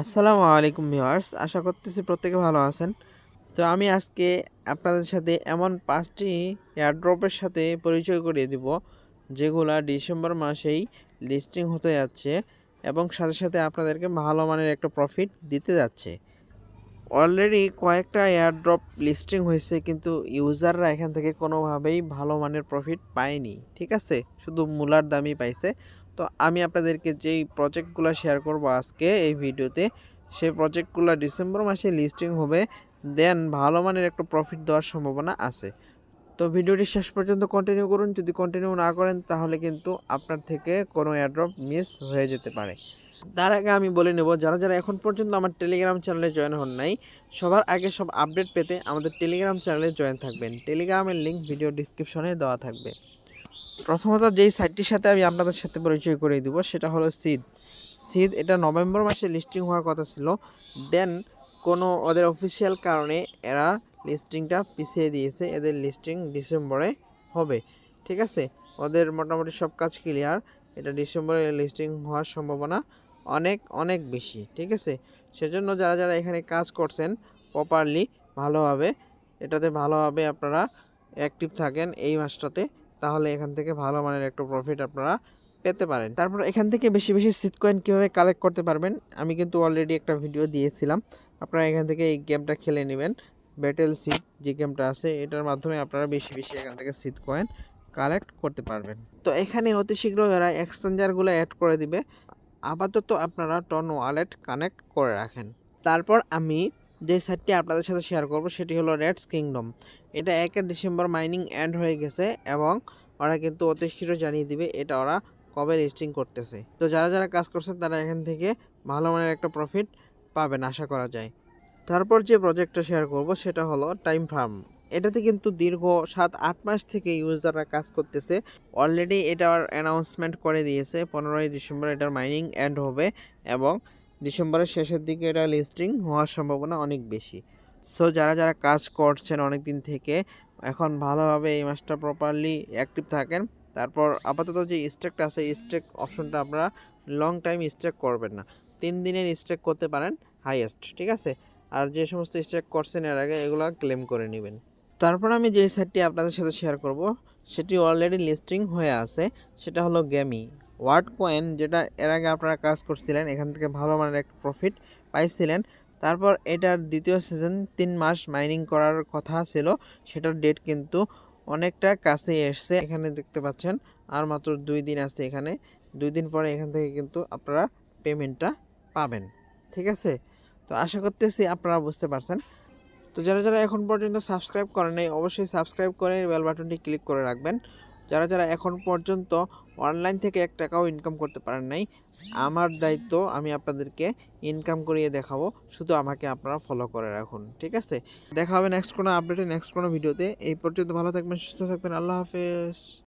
আসসালামু আলাইকুম ভিউয়ার্স, আশা করতেছি প্রত্যেকে ভালো আছেন। তো আমি আজকে আপনাদের সাথে এমন পাঁচটি এয়ারড্রপের সাথে পরিচয় করিয়ে দিব, যেগুলা ডিসেম্বর মাসেই লিস্টিং হতে যাচ্ছে এবং সাথে সাথে আপনাদেরকে ভালো মানের একটা প্রফিট দিতে যাচ্ছে। অলরেডি কয়েকটা এয়ারড্রপ লিস্টিং হয়েছে, কিন্তু ইউজাররা এখান থেকে কোনোভাবেই ভালো মানের প্রফিট পায়নি, ঠিক আছে? শুধু মূলার দামই পাইছে। তো আমি আপনাদেরকে যেই প্রজেক্টগুলো শেয়ার করব আজকে এই ভিডিওতে, সেই প্রজেক্টগুলো ডিসেম্বর মাসে লিস্টিং হবে দেন ভালো মানের একটা প্রফিট দেওয়ার সম্ভাবনা আছে। তো ভিডিওটি শেষ পর্যন্ত কন্টিনিউ করুন, যদি কন্টিনিউ না করেন তাহলে কিন্তু আপনার থেকে কোনো এয়ারড্রপ মিস হয়ে যেতে পারে। তার আগে আমি বলে নেব, যারা যারা এখন পর্যন্ত আমার টেলিগ্রাম চ্যানেলে জয়েন হন নাই, সবার আগে সব আপডেট পেতে আমাদের টেলিগ্রাম চ্যানেলে জয়েন থাকবেন। টেলিগ্রামের লিঙ্ক ভিডিও ডিসক্রিপশনে দেওয়া থাকবে। প্রথমত যেই সাইটটির সাথে আমি আপনাদের সাথে পরিচয় করে দিব, সেটা হলো সিদ সিদ এটা নভেম্বর মাসে লিস্টিং হওয়ার কথা ছিল। দেন কোনো ওদের অফিসিয়াল কারণে এরা লিস্টিংটা পিছিয়ে দিয়েছে। এদের লিস্টিং ডিসেম্বরে হবে। ঠিক আছে? ওদের মোটামুটি সব কাজ ক্লিয়ার এটা ডিসেম্বরে লিস্টিং হওয়ার সম্ভাবনা অনেক অনেক বেশি, ঠিক আছে? সেজন্য যারা যারা এখানে কাজ করছেন প্রপারলি ভালোভাবে, এটাতে ভালোভাবে আপনারা অ্যাক্টিভ থাকেন এই মাসটাতে, তাহলে এখান থেকে ভালো মানের একটা প্রফিট আপনারা পেতে পারেন। তারপর এখান থেকে বেশি বেশি সিট কয়েন কীভাবে কালেক্ট করতে পারবেন, আমি কিন্তু অলরেডি একটা ভিডিও দিয়েছিলাম। আপনারা এখান থেকে এই গেমটা খেলে নেবেন। ব্যাটেল সিট যে গেমটা আছে, এটার মাধ্যমে আপনারা বেশি বেশি এখান থেকে সিট কয়েন কালেক্ট করতে পারবেন। তো এখানে অতি শীঘ্র এরা এক্সচেঞ্জারগুলো অ্যাড করে দিবে। আপাতত আপনারা টন ওয়ালেট কানেক্ট করে রাখেন। তারপর আমি যে সাইটটি আপনাদের সাথে শেয়ার করব সেটি হলো রেডস কিংডম এটা একে ডিসেম্বর মাইনিং এন্ড হয়ে গেছে এবং ওরা কিন্তু অতি শীঘ্র জানিয়ে দিবে এটা ওরা কবে লিস্টিং করতেছে। তো যারা যারা কাজ করছেন তারা এখান থেকে ভালো মানের একটা প্রফিট পাবেন আশা করা যায়। তারপর যে প্রজেক্টটা শেয়ার করব সেটা হলো টাইম ফার্ম এটাতে কিন্তু দীর্ঘ সাত, আট মাস থেকে ইউজাররা কাজ করতেছে। অলরেডি এটার অ্যানাউন্সমেন্ট করে দিয়েছে, পনেরোই ডিসেম্বর এটার মাইনিং এন্ড হবে এবং ডিসেম্বরের শেষের দিকে এটা লিস্টিং হওয়ার সম্ভাবনা অনেক বেশি। সো যারা যারা কাজ করছেন অনেক দিন থেকে, এখন ভালোভাবে এই মাসটা প্রপারলি অ্যাক্টিভ থাকেন। তারপর আপাতত যে স্ট্রেকটা আছে স্ট্রেক অপশনটা আপনারা লং টাইম স্ট্রেক করবেন না। তিন দিনের স্ট্রেক করতে পারেন হাইয়েস্ট ঠিক আছে? আর যে সমস্ত স্ট্রেক করছেন এর আগে এগুলো ক্লেম করে নেবেন। তারপর আমি যে সাইটটি আপনাদের সাথে শেয়ার করব, সেটি অলরেডি লিস্টিং হয়ে আছে। সেটা হলো গেমি ওয়ার্ড কয়েন যেটা এর আগে আপনারা কাজ করছিলেন, এখান থেকে ভালো মানের একটা প্রফিট পাইছিলেন। তারপর এটার দ্বিতীয় সিজন তিন মাস মাইনিং করার কথা ছিল, সেটার ডেট কিন্তু অনেকটা কাছে এসছে। এখানে দেখতে পাচ্ছেন, আর মাত্র দুই দিন আছে এখানে। দুই দিন পরে এখান থেকে কিন্তু আপনারা পেমেন্টটা পাবেন। ঠিক আছে? তো আশা করতেছি আপনারা বুঝতে পারছেন। তো যারা যারা এখন পর্যন্ত সাবস্ক্রাইব করেন নাই, অবশ্যই সাবস্ক্রাইব করে বেল বাটনটি ক্লিক করে রাখবেন। যারা যারা এখন পর্যন্ত অনলাইন থেকে এক টাকাও ইনকাম করতে পারেন নাই, আমার দায়িত্ব আমি আপনাদেরকে ইনকাম করিয়ে দেখাবো, শুধু আমাকে আপনারা ফলো করে রাখুন, ঠিক আছে? দেখা হবে নেক্সট কোনো আপডেটে নেক্সট কোনো ভিডিওতে এই পর্যন্ত ভালো থাকবেন, সুস্থ থাকবেন, আল্লাহ হাফেজ।